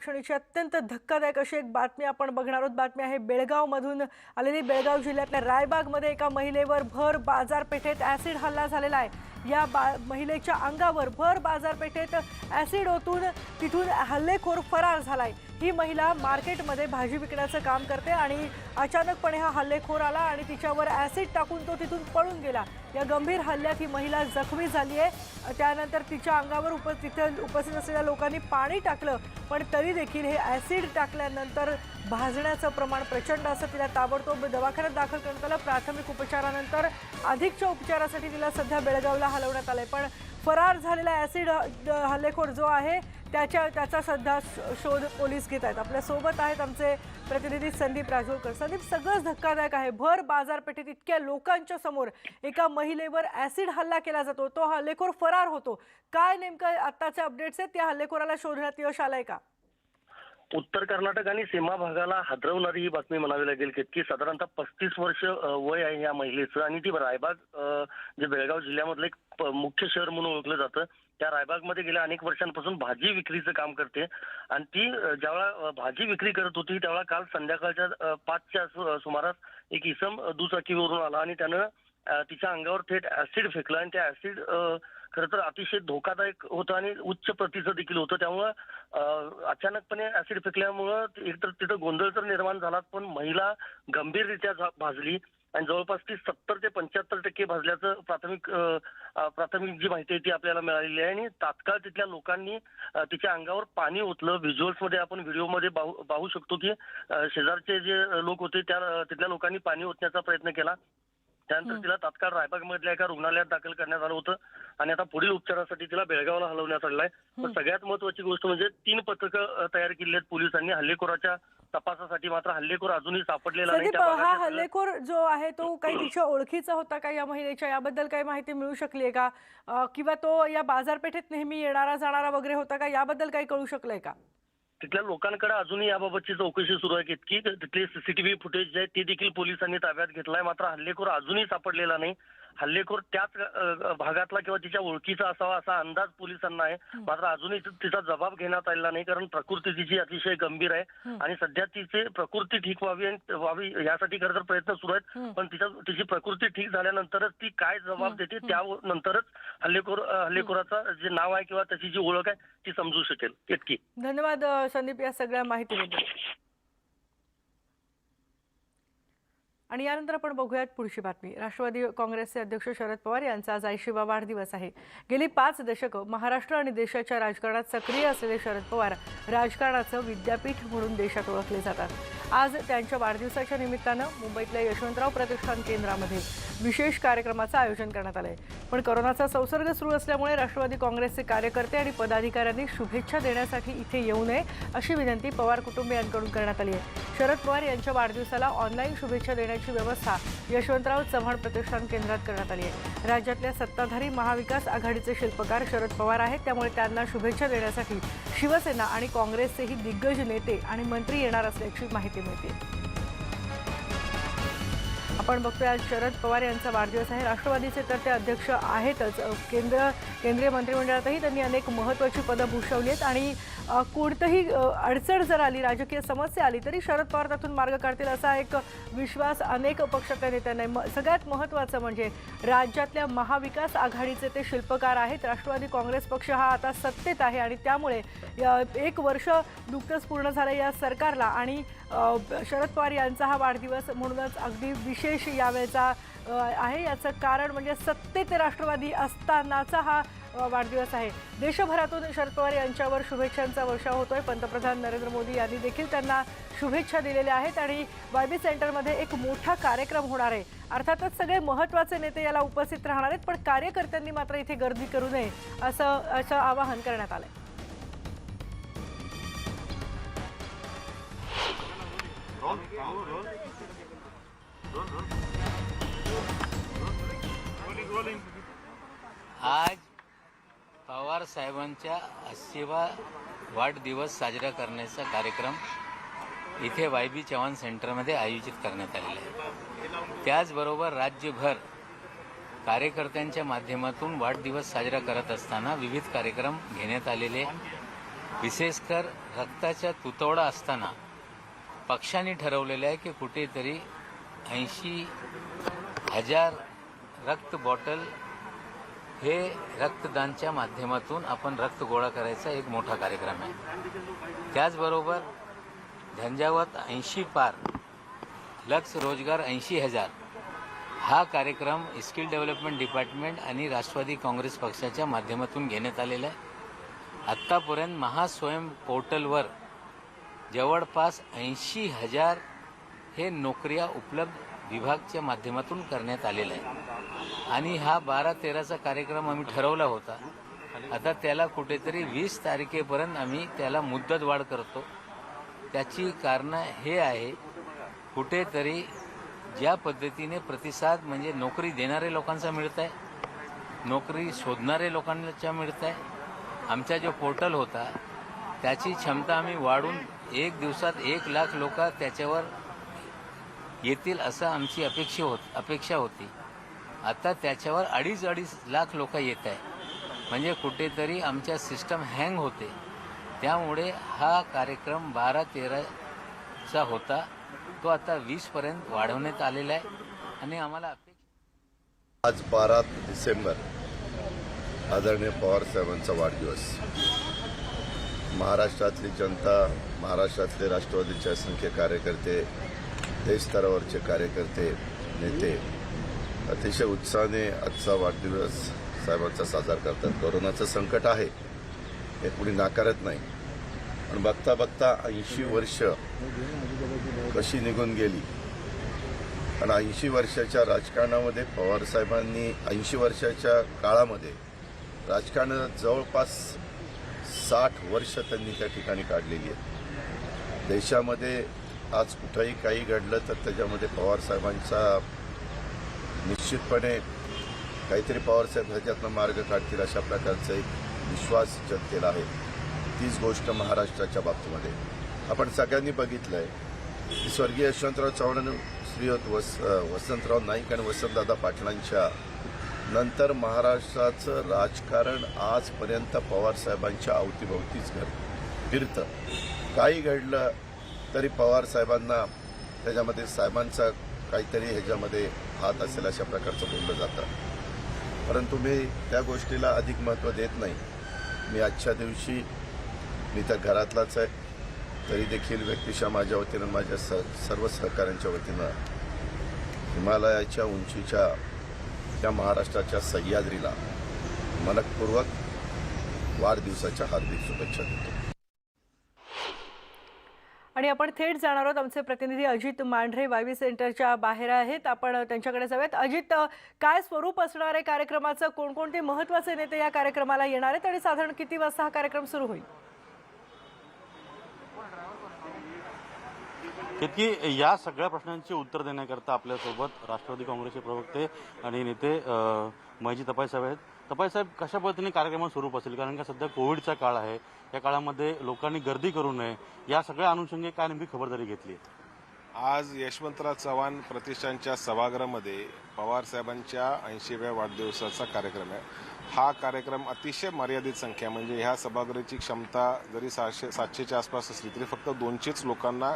क्षणीची अत्यंत धक्कादायक अशी एक बातमी आपण बघणार आहोत. बातमी आहे बेळगावमधून आलेली बेळगाव जिल्ह्यातल्या रायबागमध्ये एका महिलेवर भर बाजारपेठेत ॲसिड हल्ला झालेला आहे. या बा महिलेच्या अंगावर भर बाजारपेठेत ॲसिड ओतून तिथून हल्लेखोर फरार झालाय. ही महिला मार्केटमध्ये भाजी विकण्याचं काम करते आणि अचानकपणे हा हल्लेखोर आला आणि तिच्यावर ॲसिड टाकून तो तिथून पळून गेला. या गंभीर हल्ल्यात ही महिला जखमी झाली आहे. त्यानंतर तिच्या अंगावर उप तिथे उपस्थित असलेल्या लोकांनी पाणी टाकलं पण तरी देखील हे ॲसिड टाकल्यानंतर भाजण्याचं प्रमाण प्रचंड असं तिला ताबडतोब दवाखान्यात दाखल करण्यात आलं. प्राथमिक उपचारानंतर अधिकच्या उपचारासाठी तिला सध्या बेळगावला हलवण्यात आलंय. पण फरार झालेला ॲसिड हल्लेखोर जो आहे त्याच्या त्याचा सध्या श- शोध पोलीस घेत आहेत. आपल्यासोबत आहेत आमचे प्रतिनिधी संदीप राजोळकर. संदीप सगळंच धक्कादायक आहे. भर बाजारपेठेत इतक्या लोकांच्या समोर एका महिलेवर ॲसिड हल्ला केला जातो. तो हल्लेखोर फरार होतो. काय नेमकं आत्ताचे अपडेट्स आहेत? त्या हल्लेखोराला शोधण्यात यश आलंय का? उत्तर कर्नाटक आणि सीमा भागाला हादरवणारी ही बातमी म्हणावी लागेल की साधारणतः पस्तीस वर्ष वय आहे या महिलेचं. आणि ती रायबाग जे बेळगाव जिल्ह्यामधलं एक मुख्य शहर म्हणून ओळखलं जातं त्या रायबागमध्ये गेल्या अनेक वर्षांपासून भाजी विक्रीचं काम करते. आणि ती ज्यावेळा भाजी विक्री करत होती त्यावेळा काल संध्याकाळच्या पाचच्या सुमारास एक इसम दुचाकीवरून आला आणि त्यानं तिच्या अंगावर थेट ऍसिड फेकलं आणि त्या ऍसिड खरं तर अतिशय धोकादायक होतं आणि उच्च प्रतीचं देखील होतं. त्यामुळं अचानकपणे ऍसिड फेकल्यामुळं एकतर तिथं गोंधळ तर निर्माण झाला पण महिला गंभीररित्या भाजली आणि जवळपास ती सत्तर ते पंच्याहत्तर टक्के भाजल्याचं प्राथमिक प्राथमिक जी माहिती आहे ती आपल्याला मिळालेली आहे. आणि तात्काळ तिथल्या लोकांनी तिच्या अंगावर पाणी ओतलं. व्हिज्युअल्समध्ये आपण व्हिडिओमध्ये पाहू पाहू शकतो की शेजारचे जे लोक होते त्या तिथल्या लोकांनी पाणी ओतण्याचा प्रयत्न केला. त्यानंतर तिला तात्काळ रायबाग मधल्या एका रुग्णालयात दाखल करण्यात आलं होतं. आणि आता पुढील उपचारासाठी तिला बेळगावला हलवण्यात आलेलं आहे. पण सगळ्यात महत्वाची गोष्ट म्हणजे तीन पथकं तयार केली आहेत पोलिसांनी. हल्लेखोराच्या तपासासाठी मात्र हल्लेखोर अजूनही सापडलेला नाही हा हल्लेखोर जो आहे तो काही तिच्या ओळखीचा होता का या महिलेच्या? याबद्दल काही माहिती मिळू शकली आहे का? किंवा तो या बाजारपेठेत नेहमी येणारा जाणारा वगैरे होता का? याबद्दल काही कळू शकलंय का? तिथल्या लोकांकडे अजूनही याबाबतची चौकशी सुरू आहे इतकी तिथले सीसीटीव्ही फुटेज जे आहे ते देखील पोलिसांनी ताब्यात घेतलाय. मात्र हल्लेखोर अजूनही सापडलेला नाही. हल्लेखोर त्याच भागातला किंवा तिच्या ओळखीचा असावा असा अंदाज पोलिसांना आहे. मात्र अजूनही तिचा जबाब घेण्यात आलेला नाही कारण प्रकृती तिची अतिशय गंभीर आहे. आणि सध्या तिची प्रकृती ठीक व्हावी आणि व्हावी यासाठी खरं तर प्रयत्न सुरू आहेत. पण तिच्या तिची प्रकृती ठीक झाल्यानंतरच ती काय जबाब देते त्यानंतरच हल्लेखोर अ, हल्लेखोराचा जे नाव आहे किंवा त्याची जी ओळख आहे ती समजू शकेल. इतकी. धन्यवाद संदीप या सगळ्या माहितीबद्दल. आणि यानंतर आपण बघूयात पुढची बातमी. राष्ट्रवादी काँग्रेसचे अध्यक्ष शरद पवार यांचा आज आयशिवा वाढदिवस आहे. गेली पाच दशकं महाराष्ट्र आणि देशाच्या राजकारणात सक्रिय असलेले शरद पवार राजकारणाचं विद्यापीठ म्हणून देशात ओळखले जातात. आज त्यांच्या वाढदिवसाच्या निमित्तानं मुंबईतल्या यशवंतराव प्रतिष्ठान केंद्रामध्ये विशेष कार्यक्रमाचं आयोजन करण्यात आलंय. पण कोरोनाचा संसर्ग सुरू असल्यामुळे राष्ट्रवादी काँग्रेसचे कार्यकर्ते आणि पदाधिकाऱ्यांनी शुभेच्छा देण्यासाठी इथे येऊ नये अशी विनंती पवार कुटुंबियांकडून करण्यात आली आहे. शरद पवार यांच्या वाढदिवसाला ऑनलाईन शुभेच्छा देण्याची व्यवस्था यशवंतराव चव्हाण प्रतिष्ठान केंद्रात करण्यात आली आहे. राज्यातल्या सत्ताधारी महाविकास आघाडीचे शिल्पकार शरद पवार आहेत. त्यामुळे त्यांना शुभेच्छा देण्यासाठी शिवसेना आणि काँग्रेसचेही दिग्गज नेते आणि मंत्री येणार असल्याची माहिती मिळते. आपण बघतोय आज शरद पवार यांचा वाढदिवस आहे. राष्ट्रवादीचे तर ते अध्यक्ष आहेतच. केंद्र केंद्रीय मंत्रिमंडळातही त्यांनी अनेक महत्त्वाची पदं भूषवली आहेत आणि कोणतंही अडचण जर आली राजकीय समस्या आली तरी शरद पवार त्यातून मार्ग काढतील असा एक विश्वास अनेक पक्षातल्या नेत्यांना म सगळ्यात महत्त्वाचं म्हणजे राज्यातल्या महाविकास आघाडीचे ते शिल्पकार आहेत. राष्ट्रवादी काँग्रेस पक्ष हा आता सत्तेत आहे आणि त्यामुळे एक वर्ष नुकतंच पूर्ण झालं या सरकारला आणि शरद पवार यांचा हा वाढदिवस म्हणूनच अगदी विशेष यावेळेचा यावेळचा आहे. याचं कारण म्हणजे सत्तेत राष्ट्रवादी असतानाचा हा वाढदिवस आहे. देशभरातून शरद पवार यांच्यावर शुभेच्छांचा वर्षाव होतोय. पंतप्रधान नरेंद्र मोदी यांनी देखील त्यांना शुभेच्छा दिलेल्या आहेत आणि वायबी सेंटरमध्ये एक मोठा कार्यक्रम होणार आहे. अर्थातच सगळे महत्त्वाचे नेते याला उपस्थित राहणार आहेत पण कार्यकर्त्यांनी मात्र इथे गर्दी करू नये असं असं आवाहन करण्यात आलं आहे आज पवार साहेबांच्या अस्सीवा वाढदिवस साजरा करण्याचा कार्यक्रम इथे वाय बी चव्हाण सेंटरमध्ये आयोजित करण्यात आलेला आहे. त्याचबरोबर राज्यभर कार्यकर्त्यांच्या माध्यमातून वाढदिवस साजरा करत असताना विविध कार्यक्रम घेण्यात आलेले विशेषकर रक्ताच्या तुतवडा असताना पक्षाने ठरवलेलं आहे की कुठेतरी ऐंशी हजार रक्त बॉटल हे रक्तदानच्या माध्यमातून आपण रक्त गोळा करायचा एक मोठा कार्यक्रम आहे. त्याचबरोबर झंझावत ऐंशी पार लक्ष रोजगार ऐंशी हजार हा कार्यक्रम स्किल डेव्हलपमेंट डिपार्टमेंट आणि राष्ट्रवादी काँग्रेस पक्षाच्या माध्यमातून घेण्यात आलेला आहे. आत्तापर्यंत महास्वयं पोर्टलवर जवळपास ऐंशी हजार हे नोकऱ्या उपलब्ध विभागच्या माध्यमातून करण्यात आलेलं आहे. आणि हा बारा तेराचा कार्यक्रम आम्ही ठरवला होता. आता त्याला कुठेतरी वीस तारखेपर्यंत आम्ही त्याला मुद्दत वाढ करतो. त्याची कारणं हे आहे कुठेतरी ज्या पद्धतीने प्रतिसाद म्हणजे नोकरी देणारे लोकांचा मिळत आहे नोकरी शोधणारे लोकांचा मिळत आहे आमचा जो पोर्टल होता त्याची क्षमता आम्ही वाढून एक दिवसात एक लाख लोक त्याच्यावर येतील असं आमची अपेक्षा होत अपेक्षा होती. आता त्याच्यावर अडीच अडीच लाख लोक येत आहे म्हणजे कुठेतरी आमच्या सिस्टम हँग होते. त्यामुळे हा कार्यक्रम बारा तेराचा होता. तो आता वीसपर्यंत वाढवण्यात आलेला आहे. आणि आम्हाला अपेक्षा आज बारा डिसेंबर आदरणीय पवार साहेबांचा वाढदिवस. महाराष्ट्रातली जनता महाराष्ट्रातले राष्ट्रवादीचे असंख्य कार्यकर्ते देश स्तरावरचे कार्यकर्ते नेते अतिशय उत्साहाने आजचा वाढदिवस साहेबांचा साजरा करतात. कोरोनाचं संकट आहे. हे कुणी नाकारत नाही. पण बघता बघता ऐंशी वर्ष कशी निघून गेली. आणि ऐंशी वर्षाच्या राजकारणामध्ये पवार साहेबांनी ऐंशी वर्षाच्या काळामध्ये राजकारणात जवळपास साठ वर्ष त्यांनी त्या ठिकाणी काढलेली आहेत देशामध्ये आज कुठंही काही घडलं तर त्याच्यामध्ये पवार साहेबांचा निश्चितपणे काहीतरी पवारसाहेब ह्याच्यातनं मार्ग काढतील अशा प्रकारचा एक विश्वास जनतेला आहे. तीच गोष्ट महाराष्ट्राच्या बाबतीमध्ये. आपण सगळ्यांनी बघितलं आहे की स्वर्गीय यशवंतराव चव्हाण श्री वस वसंतराव नाईक आणि वसंतदादा पाटलांच्या नंतर महाराष्ट्राचं राजकारण आजपर्यंत पवारसाहेबांच्या अवतीभोवतीच घर फिरतं. काही घडलं तरी पवार साहेबांना त्याच्यामध्ये साहेबांचा काहीतरी ह्याच्यामध्ये हात असेल अशा प्रकारचं बोललं जातं. परंतु मी त्या गोष्टीला अधिक महत्त्व देत नाही. मी आजच्या दिवशी मी तर घरातलाच आहे. तरी देखील व्यक्तिशा माझ्या वतीनं माझ्या स सर्व सहकाऱ्यांच्या वतीनं हिमालयाच्या उंचीच्या त्या महाराष्ट्राच्या सह्याद्रीला मनपूर्वक वाढदिवसाच्या हार्दिक शुभेच्छा देतो. आणि आपण थेट जाणार आहोत. आमचे प्रतिनिधी अजित मांढरे वायवी सेंटरच्या बाहेर आहेत. आपण त्यांच्याकडे जाऊयात. अजित काय स्वरूप असणार आहे कार्यक्रमाचं? कोणकोणते महत्त्वाचे नेते या कार्यक्रमाला येणार आहेत? आणि साधारण किती वाजता हा कार्यक्रम सुरू होईल? इतकी या सगळ्या प्रश्नांची उत्तर देण्याकरता आपल्यासोबत राष्ट्रवादी काँग्रेसचे प्रवक्ते आणि नेते अ, तपाई साहेब आहेत. तपाई साहेब कशा पद्धतीने कार्यक्रम स्वरूप असेल? कारण का सध्या कोविडचा काळ आहे. या काळामध्ये लोकांनी गर्दी करू नये या सगळ्या अनुषंगे काय नेमकी खबरदारी घेतली आज यशवंतराव चव्हाण प्रतिष्ठानच्या सभागृहामध्ये पवार साहेबांच्या ऐंशीव्या वाढदिवसाचा कार्यक्रम आहे. हा कार्यक्रम अतिशय मर्यादित संख्या म्हणजे ह्या सभागृहाची क्षमता जरी सहाशे सातशेच्या आसपास असली तरी फक्त दोनशेच लोकांना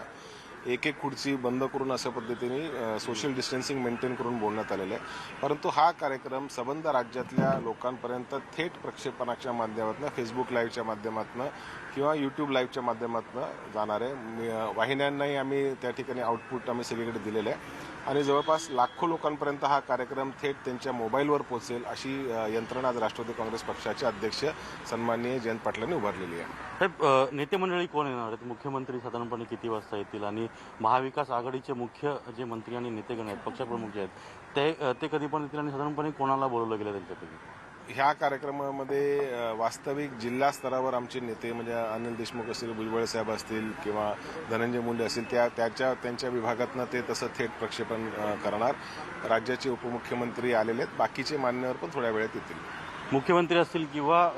एक एक खुर्ची बंद करून अशा पद्धतीने सोशल डिस्टन्सिंग मेंटेन करून बोलण्यात आलेलं आहे. परंतु हा कार्यक्रम सबंध राज्यातल्या लोकांपर्यंत थेट प्रक्षेपणाच्या माध्यमातून फेसबुक लाईव्हच्या माध्यमातून किंवा यूट्यूब लाईव्हच्या माध्यमातून जाणार आहे. वाहिन्यांनाही आम्ही त्या ठिकाणी आउटपुट आम्ही सगळीकडे दिलेलं आहे. आणि जवळपास लाखो लोकांपर्यंत हा कार्यक्रम थेट त्यांच्या मोबाईलवर पोहोचेल अशी यंत्रणा आज राष्ट्रवादी काँग्रेस पक्षाचे अध्यक्ष सन्माननीय जयंत पाटलांनी उभारलेली आहे. साहेब नेतेमंडळी नेते मंडळी कोण येणार आहेत? मुख्यमंत्री साधारणपणे किती वाजता येतील? आणि महाविकास आघाडीचे मुख्य जे मंत्री आणि नेतेगण आहेत पक्षप्रमुख जे आहेत ते ते कधी पण येतील? आणि साधारणपणे कोणाला बोलवलं गेलं त्यांच्यापैकी? ह्या कार्यक्रमामध्ये वास्तविक जिल्हा स्तरावर आमचे नेते म्हणजे अनिल देशमुख असतील भुजबळ साहेब असतील किंवा धनंजय मुंडे असतील त्या त्याच्या त्यांच्या विभागातनं ते तसं थेट प्रक्षेपण करणार. राज्याचे उपमुख्यमंत्री आलेले आहेत. बाकीचे मान्यवर पण थोड्या वेळात येतील. मुख्यमंत्री असतील किंवा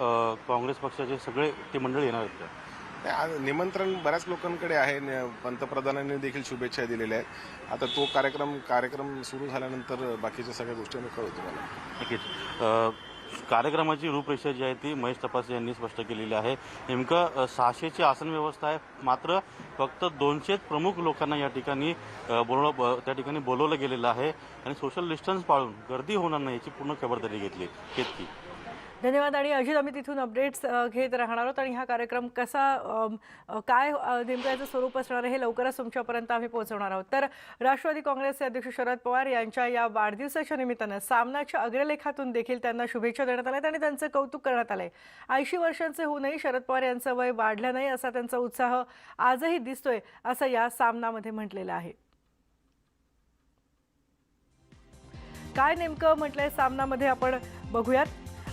काँग्रेस पक्षाचे सगळे ते मंडळी येणार आहेत निमंत्रण बऱ्याच लोकांकडे आहे. पंतप्रधानांनी देखील शुभेच्छा दिलेल्या आहेत. आता तो कार्यक्रम कार्यक्रम सुरू झाल्यानंतर बाकीच्या सगळ्या गोष्टी आम्ही कळवतो तुम्हाला. नक्कीच. कार्यक्रमाची रूपरेषा जी आहे ती महेश तपासे यांनी स्पष्ट केलेली आहे. नेमकं सहाशेची आसन व्यवस्था आहे. मात्र फक्त दोनशेच प्रमुख लोकांना या ठिकाणी अ, ब- त्या ठिकाणी बोलवलं गेलेलं आहे. आणि सोशल डिस्टन्स पाळून गर्दी होणार नाही याची पूर्ण खबरदारी घेतली घेतली. धन्यवाद. आणि अजित आम्ही तिथून अपडेट्स घेत राहणार आहोत. आणि हा कार्यक्रम कसा काय अ, नेमकं याचं स्वरूप असणार हे लवकरच तुमच्यापर्यंत आम्ही पोहोचवणार आहोत. तर राष्ट्रवादी काँग्रेसचे अध्यक्ष शरद पवार यांच्या या वाढदिवसाच्या निमित्तानं सामनाच्या अग्रलेखातून देखील त्यांना शुभेच्छा देण्यात आल्या आणि त्यांचं कौतुक करण्यात आलंय. ऐंशी वर्षांचे होऊनही शरद पवार यांचं वय वाढलं नाही असा त्यांचा उत्साह आजही दिसतोय असं या सामनामध्ये म्हटलेलं आहे. काय नेमकं म्हटलंय सामनामध्ये आपण बघूयात.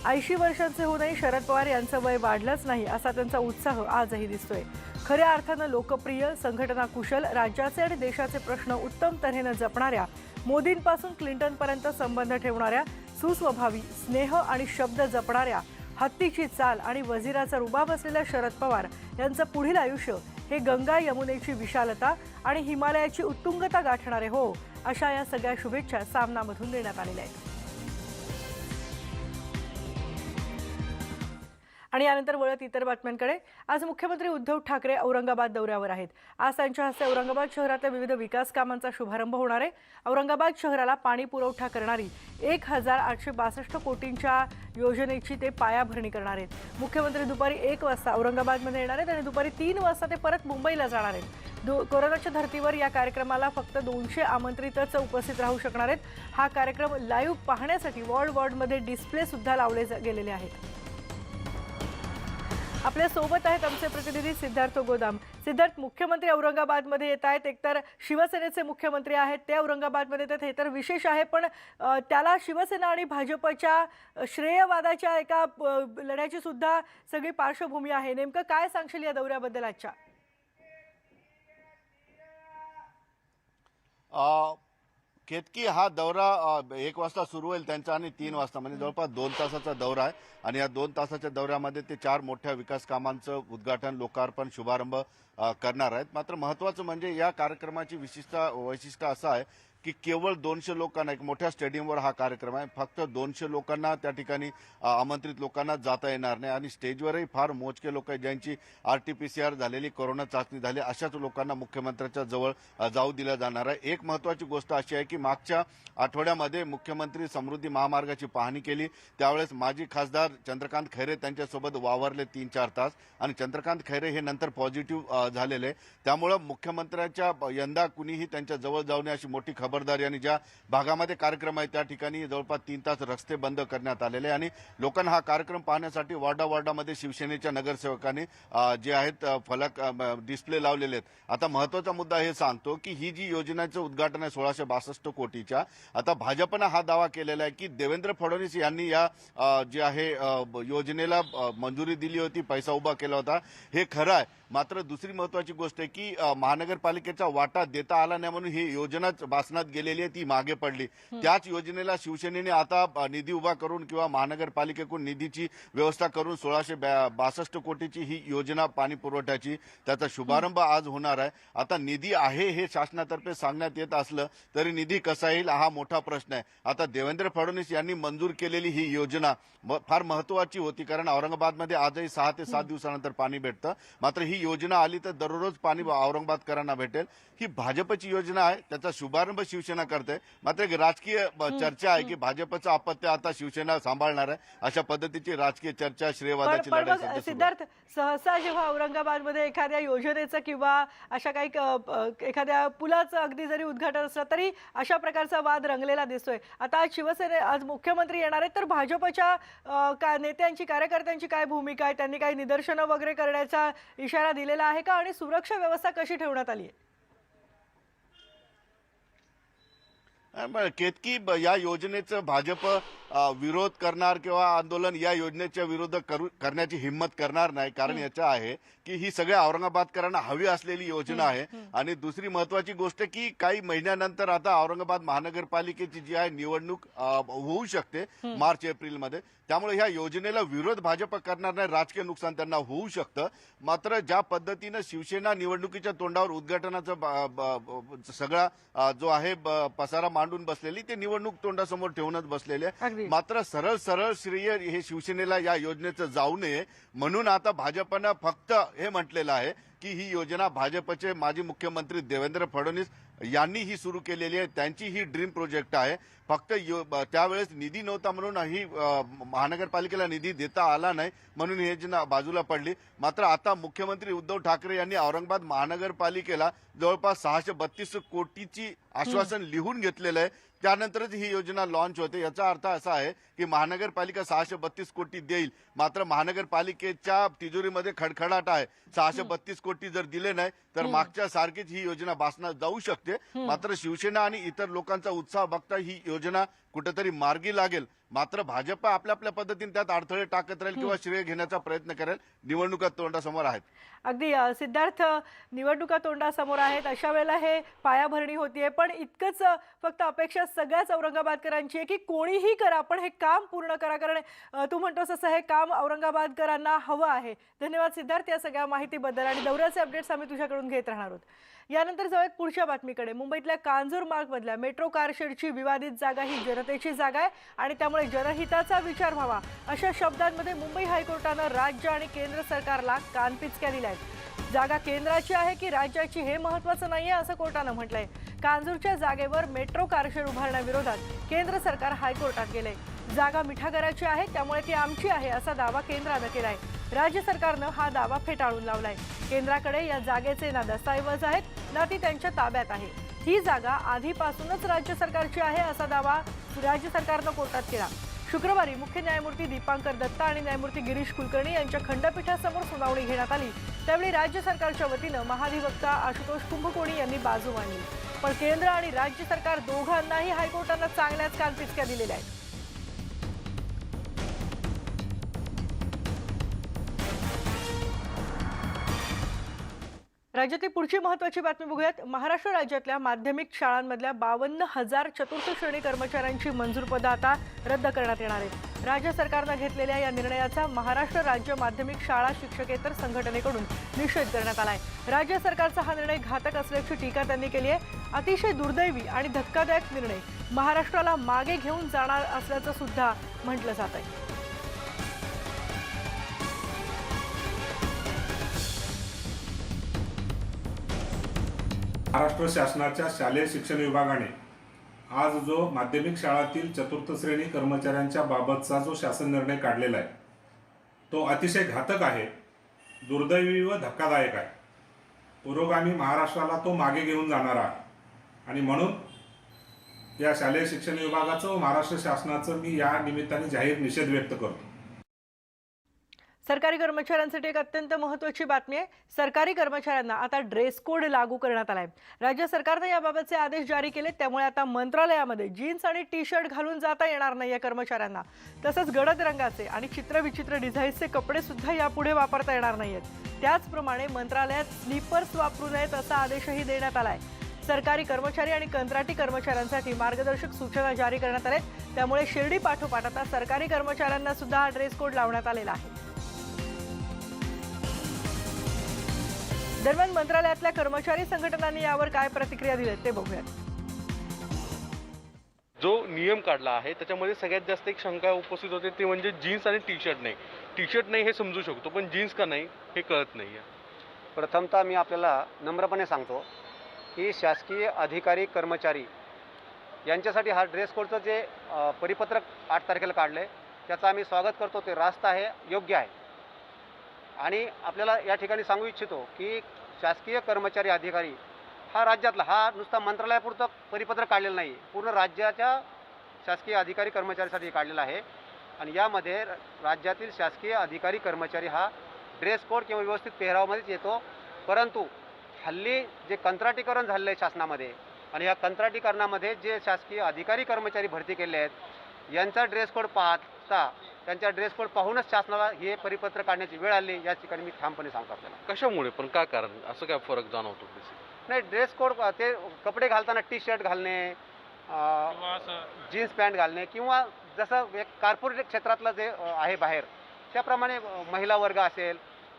ऐंशी वर्षांचे होऊनही शरद पवार यांचं वय वाढलंच नाही असा त्यांचा उत्साह आजही दिसतोय. खऱ्या अर्थानं लोकप्रिय संघटना कुशल राज्याचे आणि देशाचे प्रश्न उत्तम तऱ्हेनं जपणाऱ्या मोदींपासून क्लिंटनपर्यंत संबंध ठेवणाऱ्या सुस्वभावी स्नेह आणि शब्द जपणाऱ्या हत्तीची चाल आणि वजिराचा रुबाब असलेल्या शरद पवार यांचं पुढील आयुष्य हे गंगा यमुनेची विशालता आणि हिमालयाची उत्तुंगता गाठणारे हो अशा या सगळ्या शुभेच्छा सामनामधून देण्यात आलेल्या आहेत. आणि यानंतर वळत इतर बातम्यांकडे. आज मुख्यमंत्री उद्धव ठाकरे औरंगाबाद दौऱ्यावर आहेत. आज त्यांच्या हस्ते औरंगाबाद शहरातल्या विविध विकास कामांचा शुभारंभ होणार आहे. औरंगाबाद शहराला पाणी पुरवठा करणारी एक हजार आठशे बासष्ट कोटींच्या योजनेची ते पायाभरणी करणार आहेत. मुख्यमंत्री दुपारी एक वाजता औरंगाबादमध्ये येणार आहेत आणि दुपारी तीन वाजता ते परत मुंबईला जाणार आहेत. दो कोरोनाच्या धर्तीवर या कार्यक्रमाला फक्त दोनशे आमंत्रितच उपस्थित राहू शकणार आहेत. हा कार्यक्रम लाईव्ह पाहण्यासाठी वॉर्ड वॉर्डमध्ये डिस्प्ले सुद्धा लावले गेलेले आहेत. आपल्यासोबत आहेत आमचे प्रतिनिधी सिद्धार्थ गोदाम. सिद्धार्थ मुख्यमंत्री औरंगाबादमध्ये येत आहेत. एकतर शिवसेनेचे मुख्यमंत्री आहेत ते औरंगाबादमध्ये येतात. हे तर विशेष आहे पण त्याला शिवसेना आणि भाजपच्या श्रेयवादाच्या एका लढ्याची सुद्धा सगळी पार्श्वभूमी आहे. नेमकं काय सांगशील या दौऱ्याबद्दल आजच्या? केतकी हा दौरा एक वाजता सुरू होईल त्यांचा आणि तीन वाजता. म्हणजे जवळपास दोन तासाचा दौरा आहे. आणि या दोन तासाच्या दौऱ्यामध्ये ते चार मोठ्या विकास कामांचं उद्घाटन लोकार्पण शुभारंभ करणार आहेत. मात्र महत्वाचं म्हणजे या कार्यक्रमाची विशिष्ट वैशिष्ट्य असं आहे की केवळ दोनशे लोकांना एक मोठ्या स्टेडियमवर हा कार्यक्रम आहे. फक्त दोनशे लोकांना त्या ठिकाणी आमंत्रित लोकांना जाता येणार नाही. आणि स्टेजवरही फार मोजके लोक आहेत ज्यांची आरटीपीसीआर झालेली कोरोना चाचणी झाली अशाच लोकांना मुख्यमंत्र्यांच्या जवळ जाऊ दिल्या जाणार आहे. एक महत्वाची गोष्ट अशी आहे की मागच्या आठवड्यामध्ये मुख्यमंत्री समृद्धी महामार्गाची पाहणी केली. त्यावेळेस माजी खासदार चंद्रकांत खैरे त्यांच्यासोबत वावरले तीन चार तास. आणि चंद्रकांत खैरे हे नंतर पॉझिटिव्ह झालेले. त्यामुळं मुख्यमंत्र्यांच्या यंदा कुणीही त्यांच्या जवळ जाऊ नये अशी मोठी खबर खबरदारी आणि ज्या भागामध्ये कार्यक्रम आहे त्या ठिकाणी जवळपास तीन तास रस्ते बंद करण्यात आलेले आहे. आणि लोकांना हा कार्यक्रम पाहण्यासाठी वार्डा वार्डामध्ये शिवसेनेच्या नगरसेवकांनी जे आहेत फलक डिस्प्ले लावलेले आहेत. आता महत्त्वाचा मुद्दा हे सांगतो की ही जी योजनेचं उद्घाटन आहे सोळाशे बासष्ट कोटीच्या आता भाजपनं हा दावा केलेला आहे की देवेंद्र फडणवीस यांनी या जे आहे योजनेला मंजुरी दिली होती पैसा उभा केला होता. हे खरं आहे. मात्र दुसरी महत्वाची गोष्ट आहे की महानगरपालिकेचा वाटा देता आला नाही म्हणून ही योजनाच बासनात गेलेली आहे ती मागे पडली. त्याच योजनेला शिवसेनेने आता निधी उभा करून किंवा महानगरपालिकेकडून निधीची व्यवस्था करून सोळाशे बासष्ट कोटीची ही योजना पाणी पुरवठ्याची त्याचा शुभारंभ आज होणार आहे. आता निधी आहे हे शासनातर्फे सांगण्यात येत असलं तरी निधी कसा येईल हा मोठा प्रश्न आहे. आता देवेंद्र फडणवीस यांनी मंजूर केलेली ही योजना फार महत्वाची होती कारण औरंगाबादमध्ये आजही सहा ते सात दिवसानंतर पाणी भेटतं. मात्र ही योजना आली तर दररोज पाणी औरंगाबादकरांना भेटेल. ही भाजपची योजना आहे त्याचा शुभारंभ शिवसेना करते. मात्र एक राजकीय चर्चा आहे की भाजपचं अपत्य आता शिवसेना सांभाळणार आहे. अशा पद्धतीची राजकीय चर्चा श्रेयवादाची लढाई. सिद्धार्थ सहसा जेव्हा औरंगाबादमध्ये एखाद्या योजनेचं किंवा अशा काही एखाद्या पुलाचं अगदी जरी उद्घाटन असलं तरी अशा प्रकारचा वाद रंगलेला दिसतोय. आता आज शिवसेने आज मुख्यमंत्री येणार आहेत तर भाजपच्या नेत्यांची कार्यकर्त्यांची काय भूमिका आहे? त्यांनी काही निदर्शनं वगैरे करण्याचा इशारा दिलेला आहे का? आणि सुरक्षा व्यवस्था कशी ठेवण्यात आली आहे अ, बरं, केतकी ब- या योजनेचं भाजप विरोध करणार किंवा आंदोलन या योजनेच्या विरोध करू करण्याची हिंमत करणार नाही. कारण याच्या आहे की ही सगळ्या औरंगाबादकरांना हवी असलेली योजना आहे. आणि दुसरी महत्वाची गोष्ट की काही महिन्यानंतर आता औरंगाबाद महानगरपालिकेची जी आहे निवडणूक होऊ शकते मार्च एप्रिलमध्ये. त्यामुळे ह्या योजनेला विरोध भाजप करणार नाही राजकीय नुकसान त्यांना होऊ शकतं. मात्र ज्या पद्धतीनं शिवसेना निवडणुकीच्या तोंडावर उद्घाटनाचा सगळा जो आहे पसारा मांडून बसलेली ते निवडणूक तोंडासमोर ठेवूनच बसलेले मात्र सरळ सरळ श्रेय हे शिवसेनेला या योजनेचं जाऊ नये म्हणून आता भाजपनं फक्त हे म्हटलेलं आहे की ही योजना भाजपचे माजी मुख्यमंत्री देवेंद्र फडणवीस यांनी ही सुरू केलेली आहे. त्यांची ही ड्रीम प्रोजेक्ट आहे. फक्त यो- त्यावेळेस निधी नव्हता म्हणून ही महानगरपालिकेला निधी देता आला नाही म्हणून ही योजना बाजूला पडली. मात्र आता मुख्यमंत्री उद्धव ठाकरे यांनी औरंगाबाद महानगरपालिकेला जवळपास सहाशे बत्तीस कोटीची आश्वासन लिहून घेतलेलं आहे. त्यानंतरच ही योजना लॉन्च होते. याचा अर्थ असा आहे की महानगरपालिका सहाशे बत्तीस कोटी देईल. मात्र महानगरपालिकेच्या तिजोरीमध्ये खडखडाट आहे. सहाशे बत्तीस कोटी जर दिले नाही तर मागच्या सारखीच ही योजना बासनात जाऊ शकते. मात्र शिवसेना आणि इतर लोकांचा उत्साह बघता ही योजना कुठेतरी मार्गी लागेल. मात्र भाजप आपल्या आपल्या पद्धतीने त्यात अडथळे टाकत राहील किंवा श्रेय घेण्याचा प्रयत्न करेल. निवडणुका तोंडासमोर आहेत. अगदी सिद्धार्थ निवडणुका तोंडासमोर आहेत. अशा वेळेला हे पायाभरणी होतीये. पण इतकंच फक्त अपेक्षा सगळ्याच औरंगाबादकरांची आहे की कोणीही करा पण हे काम पूर्ण करा. कारण तू म्हणतोस असं हे काम औरंगाबादकरांना हवं आहे. धन्यवाद सिद्धार्थ या सगळ्या माहितीबद्दल. आणि दौऱ्याचे अपडेट्स आम्ही तुझ्याकडून घेत राहणार आहोत. यानंतर जाऊयात पुढच्या बातमीकडे. मुंबईतल्या कांजूर मार्गमधल्या मेट्रो कारशेडची विवादित जागा ही जनतेची जागा आहे आणि त्यामुळे जनहिताचा विचार व्हावा अशा शब्दांमध्ये मुंबई हायकोर्टानं राज्य आणि केंद्र सरकारला कानपिचक्या दिल्या आहेत जागा केंद्राची आहे की राज्याची हे महत्वाचं आहे असं कोर्टानं म्हटलंय. कांजूरच्या जागेवर मेट्रो कारशेड उभारण्याविरोधात केंद्र सरकार हायकोर्टात गेलंय. जागा मिठागराची आहे त्यामुळे ती आमची आहे असा दावा केंद्रानं केला आहे राज्य सरकारनं हा दावा फेटाळून लावलाय. केंद्राकडे या जागेचे ना दस्तऐवज आहेत ना ती त्यांच्या ताब्यात आहे. ही जागा आधीपासूनच राज्य सरकारची आहे असा दावा राज्य सरकारनं कोर्टात केला. शुक्रवारी मुख्य न्यायमूर्ती दीपांकर दत्ता आणि न्यायमूर्ती गिरीश कुलकर्णी यांच्या खंडपीठासमोर सुनावणी घेण्यात आली. त्यावेळी राज्य सरकारच्या वतीनं महाधिवक्ता आशुतोष कुंभकोणी यांनी बाजू मांडली. पण केंद्र आणि राज्य सरकार दोघांनाही हायकोर्टानं चांगल्याच कालपिचक्या दिलेल्या आहेत. राज्यातील पुढची महत्वाची बातमी बघूयात. महाराष्ट्र राज्यातल्या माध्यमिक शाळांमधल्या बावन्न हजार चतुर्थ श्रेणी कर्मचाऱ्यांची मंजूर पदं आता रद्द करण्यात येणार आहेत. राज्य सरकारनं घेतलेल्या या निर्णयाचा महाराष्ट्र राज्य माध्यमिक शाळा शिक्षकेतर संघटनेकडून निषेध करण्यात आला आहे राज्य सरकारचा हा निर्णय घातक असल्याची टीका त्यांनी केली आहे. अतिशय दुर्दैवी आणि धक्कादायक निर्णय महाराष्ट्राला मागे घेऊन जाणार असल्याचं सुद्धा म्हटलं जात आहे महाराष्ट्र शासनाच्या शालेय शिक्षण विभागाने आज जो माध्यमिक शाळातील चतुर्थ श्रेणी कर्मचाऱ्यांच्या बाबतचा जो शासन निर्णय काढलेला आहे तो अतिशय घातक आहे दुर्दैवी व धक्कादायक आहे. पुरोगामी महाराष्ट्राला तो मागे घेऊन जाणारा आहे. आणि म्हणून या शालेय शिक्षण विभागाचं व महाराष्ट्र शासनाचं मी या निमित्ताने जाहीर निषेध व्यक्त करतो. सरकारी कर्मचाऱ्यांसाठी एक अत्यंत महत्वाची बातमी आहे. सरकारी कर्मचाऱ्यांना आता ड्रेस कोड लागू करण्यात आला आहे राज्य सरकारनं याबाबतचे आदेश जारी केले त्यामुळे आता मंत्रालयामध्ये जीन्स आणि टी शर्ट घालून जाता येणार नाही या कर्मचाऱ्यांना. तसंच गडद रंगाचे आणि चित्रविचित्र डिझाईन्सचे कपडे सुद्धा यापुढे वापरता येणार नाहीत त्याचप्रमाणे मंत्रालयात स्लीपर्स वापरू नयेत असा आदेशही देण्यात आला आहे सरकारी कर्मचारी आणि कंत्राटी कर्मचाऱ्यांसाठी मार्गदर्शक सूचना जारी करण्यात आल्या त्यामुळे शिर्डी पाठोपाठ आता सरकारी कर्मचाऱ्यांना सुद्धा हा ड्रेस कोड लावण्यात आलेला आहे. दरम्यान मंत्रालयातल्या कर्मचारी संघटनांनी यावर काय प्रतिक्रिया दिली ते बघूयात. जो नियम काढला आहे त्याच्यामध्ये सगळ्यात जास्त एक शंका उपस्थित होते ते म्हणजे जीन्स आणि टी शर्ट नाही. टी शर्ट नाही हे समजू शकतो पण जीन्स का नाही हे कळत नाही आहे प्रथमतः मी आपल्याला नम्रपणे सांगतो की शासकीय अधिकारी कर्मचारी यांच्यासाठी हा ड्रेस कोडचं जे परिपत्रक आठ तारखेला काढलं आहे त्याचं आम्ही स्वागत करतो ते रास्त आहे योग्य आहे. आणि आपल्याला या ठिकाणी सांगू इच्छितो की शासकीय कर्मचारी अधिकारी हा राज्यातला हा नुसता मंत्रालयापुरतं परिपत्रक काढलेलं नाही पूर्ण राज्याच्या शासकीय अधिकारी कर्मचाऱ्यासाठी काढलेला आहे. आणि यामध्ये राज्यातील शासकीय अधिकारी कर्मचारी हा ड्रेस कोड किंवा व्यवस्थित पेहरावामध्येच येतो. परंतु हल्ली जे कंत्राटीकरण झालेलं आहे शासनामध्ये आणि या कंत्राटीकरणामध्ये जे शासकीय अधिकारी कर्मचारी भरती केले आहेत यांचा ड्रेस कोड पाहता त्यांच्या ड्रेस कोड पाहूनच शासनाला हे परिपत्र काढण्याची वेळ आली या ठिकाणी मी ठामपणे सांगतो आपल्याला. कशामुळे? पण काय कारण? असं काय फरक जाणवतो? नाही ड्रेस कोड ते कपडे घालताना टी शर्ट घालणे जीन्स पॅन्ट घालणे किंवा जसं एक कॉर्पोरेट क्षेत्रातलं जे आहे बाहेर त्याप्रमाणे महिला वर्ग असेल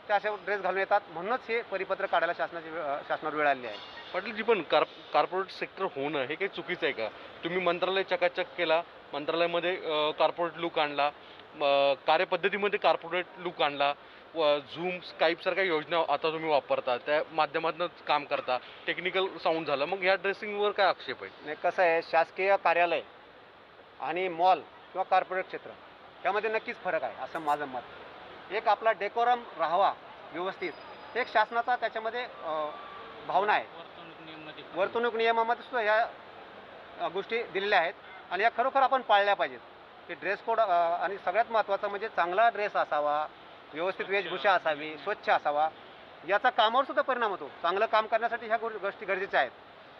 ते असे ड्रेस घालून येतात. म्हणूनच हे परिपत्रक काढायला शासनाची शासनावर वेळ आलेली आहे. पाटीलजी पण कार कार्पोरेट सेक्टर होणं हे काही चुकीचं आहे का? तुम्ही मंत्रालय चकाचक केला मंत्रालयामध्ये कार्पोरेट लुक आणला कार्यपद्धतीमध्ये कार्पोरेट लुक आणला. झूम स्काईपसारख्या योजना आता तुम्ही वापरता. त्या माध्यमातून काम करता. टेक्निकल साऊंड झालं. मग ह्या ड्रेसिंगवर काय आक्षेप आहे? नाही कसं आहे शासकीय कार्यालय आणि मॉल किंवा कॉर्पोरेट क्षेत्र यामध्ये नक्कीच फरक आहे असं माझं मत एक आपला डेकोरम राहावा व्यवस्थित. एक शासनाचा त्याच्यामध्ये भावना आहे. वर्तणूक नियमामध्ये सुद्धा ह्या गोष्टी दिलेल्या आहेत. आणि या खरोखर आपण पाळल्या पाहिजेत. की ड्रेस कोड आणि सगळ्यात महत्त्वाचं म्हणजे चांगला ड्रेस असावा व्यवस्थित वेशभूषा असावी स्वच्छ असावा याचा कामावर सुद्धा परिणाम होतो. चांगलं काम करण्यासाठी ह्या गोष्टी गरजेच्या आहेत.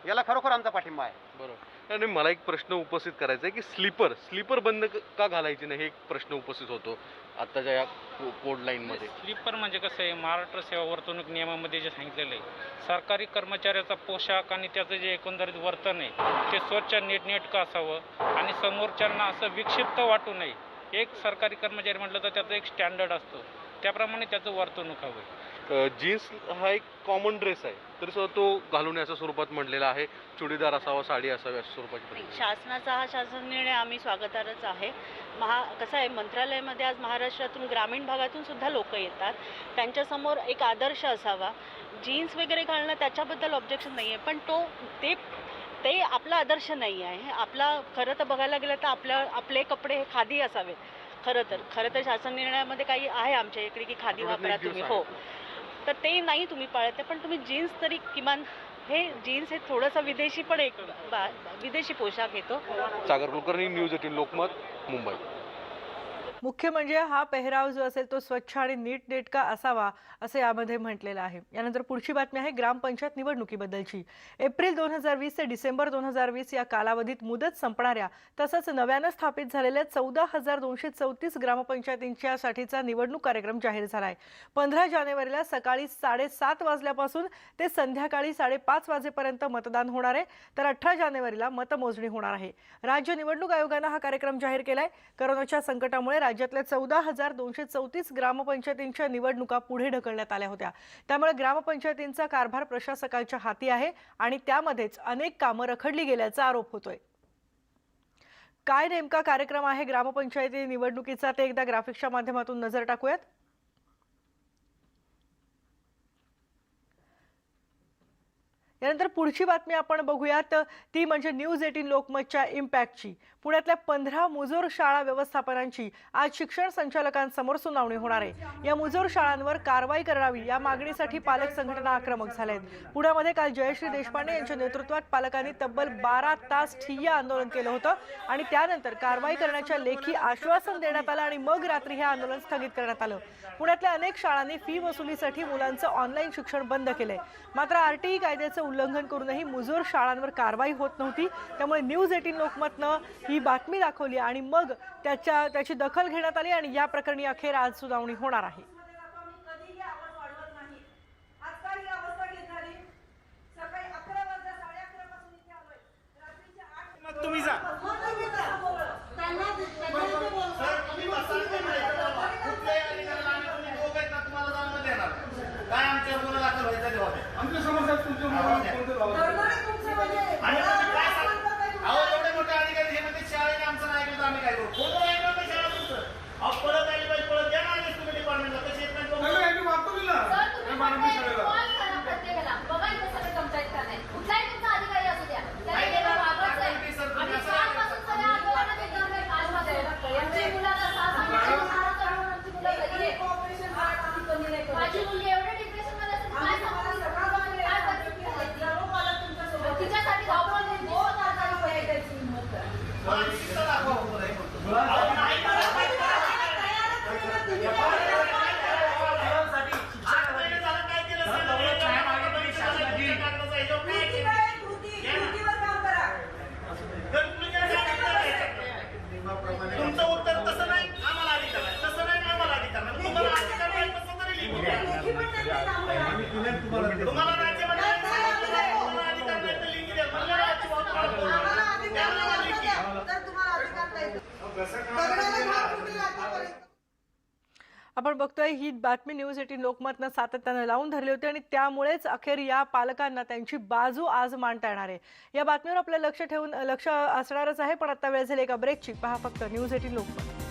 याला खरोखर आमचा पाठिंबा आहे. बरोबर. आणि मला एक प्रश्न उपस्थित करायचा आहे की स्लीपर स्लीपर बंद क- का घालायची नाही हे एक प्रश्न उपस्थित होतो आत्ताच्या या को- कोड लाईनमध्ये. स्लीपर म्हणजे कसं आहे महाराष्ट्र सेवा वर्तणूक नियमामध्ये जे सांगितलेलं आहे सरकारी कर्मचाऱ्याचा पोशाख आणि त्याचं जे एकंदरीत वर्तन आहे ते स्वच्छ नीटनेटकं असावं आणि समोरच्यांना असं विक्षिप्त वाटू नये. एक सरकारी कर्मचारी म्हटलं तर त्याचं एक स्टँडर्ड असतो. त्याप्रमाणे त्याचं वर्तणूक हवं जीन्स हा एक कॉमन ड्रेस आहे. तरी सुद्धा तो घालून याच्या स्वरूपात म्हणलेला आहे. चुडीदार असावा साडी असावी अशा स्वरूपाची. शासनाचा हा शासन निर्णय आम्ही स्वागतार्हच आहे. महा कसं आहे मंत्रालयामध्ये आज महाराष्ट्रातून ग्रामीण भागातून सुद्धा लोक येतात. त्यांच्यासमोर एक आदर्श असावा. जीन्स वगैरे घालणं त्याच्याबद्दल ऑब्जेक्शन नाही आहे. पण तो ते ते आपला आदर्श नाही आहे. आपला खरं तर बघायला गेलं तर आपल्या आपले कपडे हे खादी असावेत. खरं तर खरं तर शासन निर्णयामध्ये काही आहे आमच्या इकडे की खादी वापरा तुम्ही. हो. तर ते नाही तुम्ही पाळत पण तुम्ही जीन्स तरी किमान हे जीन्स हे थोडंसं विदेशी पण एक बा- विदेशी पोशाख येतो सागर कुलकर्णी न्यूज एटीन लोकमत मुंबई. मुख्य म्हणजे हा पेहराव जो असेल तो स्वच्छ आणि नीटनेटका असावा असं यामध्ये म्हटलेलं आहे. यानंतर पुढची बातमी आहे ग्रामपंचायत निवडणुकीबद्दलची. एप्रिल दोन हजार वीस ते डिसेंबर दोन हजार वीस या कालावधीत मुदत संपणाऱ्या तसंच नव्यानं स्थापित झालेल्या चौदा हजार दोनशे चौतीस ग्रामपंचायतींच्या साठीचा निवडणूक कार्यक्रम जाहीर झाला आहे पंधरा जानेवारीला सकाळी साडेसात वाजल्यापासून ते संध्याकाळी साडेपाच वाजेपर्यंत मतदान होणार आहे. तर अठरा जानेवारीला मतमोजणी होणार आहे. राज्य निवडणूक आयोगानं हा कार्यक्रम जाहीर केलाय. करोनाच्या संकटामुळे राज्य राज्यातल्या चौदा हजार दोनशे चौतीस ग्रामपंचायतींच्या निवडणुका पुढे ढकलण्यात आल्या होत्या. त्यामुळे ग्रामपंचायतींचा कारभार प्रशासकांच्या हाती आहे आणि त्यामध्येच अनेक कामं रखडली गेल्याचा आरोप होतोय. काय नेमका कार्यक्रम आहे ग्रामपंचायती निवडणुकीचा ते एकदा ग्राफिक्सच्या माध्यमातून नजर टाकूयात. यानंतर पुढची बातमी आपण बघूयात. ती म्हणजे न्यूज एटीन लोकमतच्या इम्पॅक्टची. पुण्यातल्या पंधरा मुजोर शाळा व्यवस्थापनांची आज शिक्षण संचालकांसमोर सुनावणी होणार आहे. या मुजोर शाळांवर कारवाई करावी या मागणीसाठी पालक संघटना आक्रमक झाल्या आहेत पुण्यामध्ये काल जयश्री देशपांडे यांच्या नेतृत्वात पालकांनी तब्बल बारा तास ठिय्या आंदोलन केलं होतं आणि त्यानंतर कारवाई करण्याच्या लेखी आश्वासन देण्यात आलं आणि मग रात्री हे आंदोलन स्थगित करण्यात आलं. पुण्यातल्या अनेक शाळांनी फी वसुलीसाठी मुलांचं ऑनलाईन शिक्षण बंद केलंय. मात्र आरटीई कायद्याचं उल्लंघन करूनही मुजोर शाळांवर कारवाई होत नव्हती. त्यामुळे न्यूज एटीन लोकमतनं ही बातमी दाखवली आणि मग त्याच्या त्याची दखल घेण्यात आली आणि या प्रकरणी अखेर आज सुनावणी होणार आहे. तुम्ही जा काय आमच्या गुन्हा दाखल व्हायचा तेव्हा आमच्या समस्या आणि तुम्ही काय सांग- अहो एवढे मोठे अधिकारी हे म्हणते शाळेने आमचं नाही ऐकलं तर आम्ही काय करू फोनवर ऐकलं नाही शाळा तुमचं अहो पळत आली पाहिजे पळत द्या ना आदेश तुम्ही डिपार्टमेंटला कशी येत नाही बघू. माझी मुलगी एवढ्या डिप्रेशनमध्ये असेल, काय सांगू मी? काय परिस्थिती आहे ती? तिच्यासाठी धावपळ नाही. दोन हजार रुपये द्यायची हिंमत कर. मला शिक्षा दाखवा फक्त नाही म्हणतो. अहो, नाही करा, काय करा? आठ महिने झालं काय केलं सांगा बरं. चहा मागे तुम्ही शासनाच्या कागदाचा ह्याच्यावर काय केलं? तर तुम्ही काय सांगितलं नाही? तुमचं उत्तर तसं नाही आम्हाला अधिकार आहे तसं नाही आम्हाला अधिकार नाही तुम्हाला अधिकार नाही तसं तरी लिहून द्या. तुम्हाला राज्यमध्ये तुम्हाला अधिकार नाही तर लिखी द्या म्हणलं ना, की बाबा, द्या ना लिखी. आपण बघतोय ही बातमी न्यूज एटीन लोकमतनं सातत्यानं लावून धरली होती आणि त्यामुळेच अखेर या पालकांना त्यांची बाजू आज मांडता येणार आहे. या बातमीवर आपलं लक्ष ठेवून लक्ष असणारच आहे पण आता वेळ झाली एका ब्रेकची पहा फक्त न्यूज एटीन लोकमत.